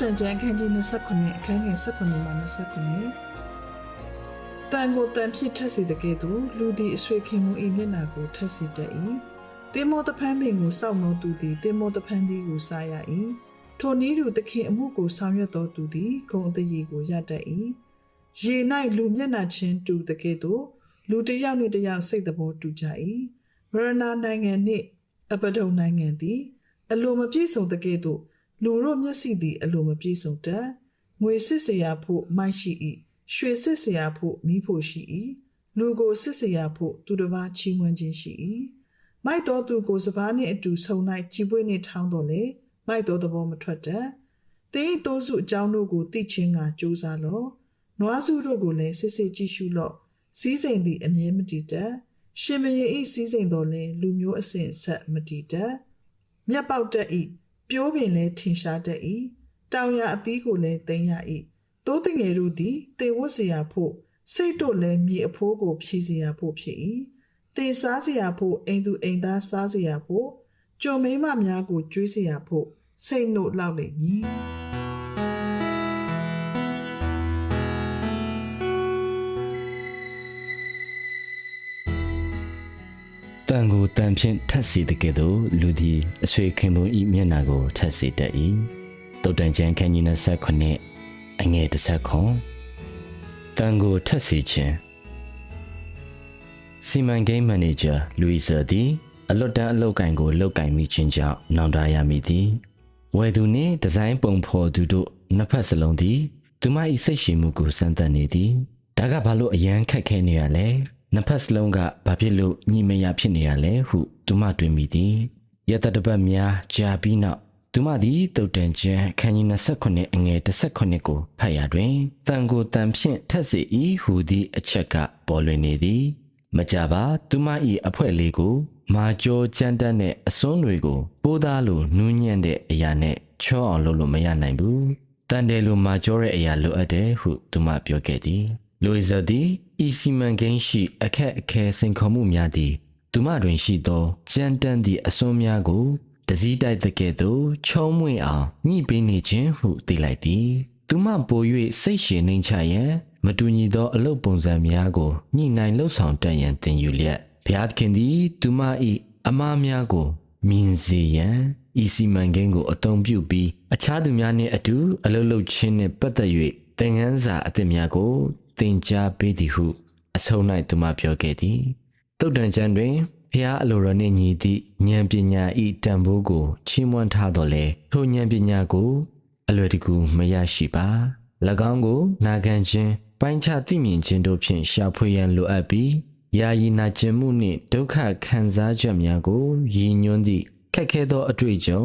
တုတ်တန်ကျန်ခန်းကြီး29အခန်းငယ်19မှ29တန်ကိုတန်ဖြစ်ထက်စီတကဲ့သို့လူသည်အဆွေခင်မူ၏မျက်နာကိုထက်စီတတ်၏တင်မောတဖန်းပင်ကိုစောင့်သောသူသည်တင်မောတဖန်းသည်ကိုစားရ၏ထိုနည်းသူသခင်အမှုကိုဆောင်ရွက်သောသူသည်ဂုံအတရေကိုရတတ်၏ရေ၌လူမျက်နာချင်းတူတကဲ့သို့လူတစ်ယောက်နှင့်တစ်ယောက်စိတ်တဘောတူကြ၏မရဏနိုင်ငံနှင့်အပဒုံနိုင်ငံသည်အလိုမပြည့်စုံတကဲ့သို့ လူတို့မျက်စိသည်အလိုမပြည့်စုံတတ်ငွေစစ်စရာဖို့မိုက်ရှိ၏ရွှေစစ်စရာဖို့မီးဖို့ရှိ၏လူကိုစစ်စရာဖို့သူတစ်ပါးချီးမွမ်းခြင်းရှိ၏မိုက်တော်သူကိုစပားနှင့်အတူဆုံ၌ကြည်ပွေးနှင့်ထောင်းတော်လေမိုက်တော်သဘောမထွက်တတ်တင်းတိုးစုအကြောင်းတို့ကိုသိချင်းကစူးစားလော့နွားစုတို့ကိုလည်းစစ်စစ်ကြည့်ရှုလော့စီးစိမ်သည်အမြဲမတည်တတ်ရှင်မရင်ဤစီးစိမ်တော်လဲလူမျိုးအစဉ်အဆက်မတည်တတ်မြက်ပေါက်တတ်၏ ပြိုးပင်လည်းထင်ရှားတတ်၏တောင်ရအသီးကိုလည်းသိမ်းရ၏တိုးတငယ်တို့သည်တေဝတ်เสียဖို့စိတ်တို့လည်းမြေအဖိုးကိုဖြည့်เสียဖို့ဖြစ်၏တေစားเสียဖို့အိမ်သူအိမ်သားစားเสียဖို့ကြုံမိမများကိုကျွေးเสียဖို့စိတ်နှုတ်လောက်လိမ့်မည် တန်ကိုတန်ဖြင့်ထက်စီတကဲ့သို့လူသည်အဆွေခင်ပွန်းဤမျက်နာကိုထက်စီတတ်၏တုတ်တန်ချန်ခန်းကြီး29အငယ်30ခွန်တန်ကိုထက်စီခြင်းစီမံကိန်းမန်နေဂျာလူီဆာသည်အလွတ်တန်းအလုပ်ကိုင်ကိုလုပ်ကိုင်မိခြင်းကြောင့်နောင်တရမိသည်ဝယ်သူနှင့်ဒီဇိုင်းပုံဖော်သူတို့နှစ်ဖက်စလုံးသည်သူမ၏စိတ်ရှိမှုကိုစမ်းသပ်နေသည်ဒါကဘာလို့အရန်ခက်ခဲနေရလဲ နှစ်ဖက်စလုံးကဘာဖြစ်လို့ညီမရဖြစ်နေရလဲဟုသူမတွေးမိသည်ရတတပတ်များကြာပြီးနောက်သူမသည်တုတ်တန်ကျန်ခန်းကြီး29အငယ်18ကိုဖတ်ရတွင်တန်ကိုတန်ဖြင့်ထက်စီဤဟူသည့်အချက်ကပေါ်လွင်နေသည် မကြပါသူမ၏အဖွဲလေးကို မာကျော်ကြမ်းတမ်းတဲ့အစွန်းတွေကို ပိုးသားလိုနူးညံ့တဲ့အရာနဲ့ချောအောင်လုပ်လို့မရနိုင်ဘူးတန်တယ်လိုမာကျော်တဲ့အရာလိုအပ်တယ်ဟုသူမပြောခဲ့သည်လူဇာသည် ဤစီမံကိန်းရှိအခက်အခဲစိန်ခေါ်မှုများသည်သူမတွင်ရှိသောကြမ်းတမ်းသည့်အစွန်းများကိုတစည်းတိုက်တဲ့ကဲ့သို့ချုံးမွေအောင်ညှိပေးနေခြင်းဟုသိလိုက်သည်သူမပို၍စိတ်ရှည်နှိမ်ချရန်မတူညီသောအလုပ်ပုံစံများကိုညှိနှိုင်းလှုပ်ဆောင်တတ်ရန်သင်ယူလျက်ဘုရားသခင်သည်သူမ၏အမားများကိုမြင်စေရန်ဤစီမံကိန်းကိုအသုံးပြုပြီးအခြားသူများနှင့်အတူအလုပ်လုပ်ခြင်းနှင့်ပတ်သက်၍သင်ခန်းစာအသစ်များကို သင်ကြားပေးသည်ဟုအဆုံး၌သူမပြောခဲ့သည်တုတ်တန်ကျမ်းတွင်ဖျားအလိုတော်နှင့်ညီသည့်ဉာဏ်ပညာဤတန်ဖိုးကိုချီးမွမ်းထားတော်လဲထိုဉာဏ်ပညာကိုအလွယ်တကူမရရှိပါ၎င်းကိုနာခံခြင်းပိုင်းခြားသိမြင်ခြင်းတို့ဖြင့်ရှာဖွေရန်လိုအပ်ပြီးယာယီနာကျင်မှုနှင့်ဒုက္ခခံစားချက်များကိုရည်ညွှန်းသည့်ခက်ခဲသောအတွေ့အကြုံ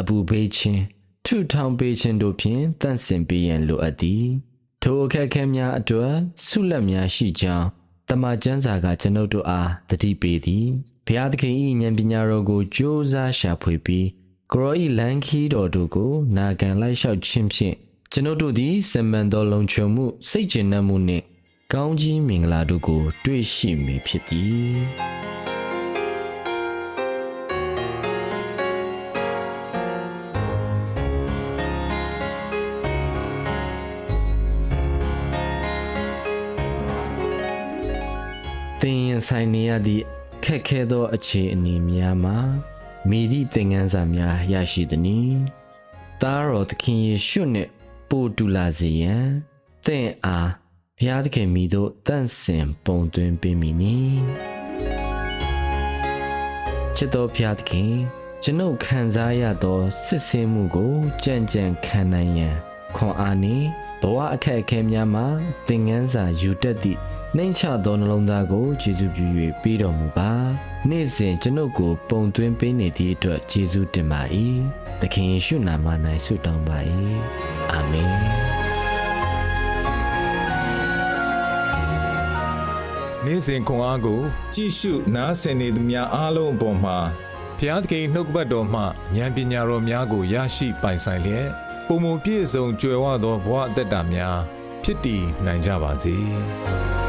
အပူပေးခြင်းထုထောင်ပေးခြင်းတို့ဖြင့်တန့်စင်ပေးရန်လိုအပ်သည် ထိုအခက်အခဲများအတွက်ဆုလက်များရှိကြောင်းတမန်ကျမ်းစာကကျွန်ုပ်တို့အားတတိပေးသည်ဘုရားသခင်၏ဉာဏ်ပညာတော်ကိုကြိုးစားရှာဖွေပြီးကိုရောဤလန်ခီတော်တို့ကိုနာခံလိုက်လျှောက်ခြင်းဖြင့်ကျွန်ုပ်တို့သည်စမန်တော်လုံခြုံမှုစိတ်ကျဉ်နှံ့မှုနှင့်ကောင်းကြီးမင်္ဂလာတို့ကို တွေ့ရှိမည်ဖြစ်သည် သင်ရင်ဆိုင်နေရသည့်ခက်ခဲသောအခြေအနေများမှာမိသည့်သင်ခန်းစာများရရှိသည်။သားတော်သခင်ယေရှုနှင့်ပို့တူလာစေရန်သင်အားဘုရားသခင်မိတို့တန့်စင်ပုံသွင်းပေးမည်နီ။ချစ်တော်ဘုရားသခင်ကျွန်ုပ်ခံစားရသောစစ်ဆေးမှုကိုကြံ့ကြံ့ခံနိုင်ရန်ခွန်အားနှင့်ဘဝအခက်အခဲများမှာသင်ခန်းစာယူတတ်သည့် နှိမ်ချသောနှလုံးသားကိုယေရှုပြု၍ပေးတော်မူပါနေ့စဉ်ကျွန်ုပ်ကို ပုံသွင်းပေးနေသည့်အတွက်ယေရှုတင်ပါ၏သခင်ယေရှုနာမ၌ဆုတောင်းပါ၏အာမင်နေ့စဉ်ခွန်အားကို ကြည့်ရှုနားဆင်နေသူများအားလုံးအပေါ်မှာဖျားသခင်နှုတ်ကပတ်တော်မှဉာဏ်ပညာတော်များကိုရရှိပိုင်ဆိုင်လျက်ပုံမပြည့်စုံကြွယ်ဝသောဘဝအသက်တာများဖြစ်တည်နိုင်ကြပါစေ။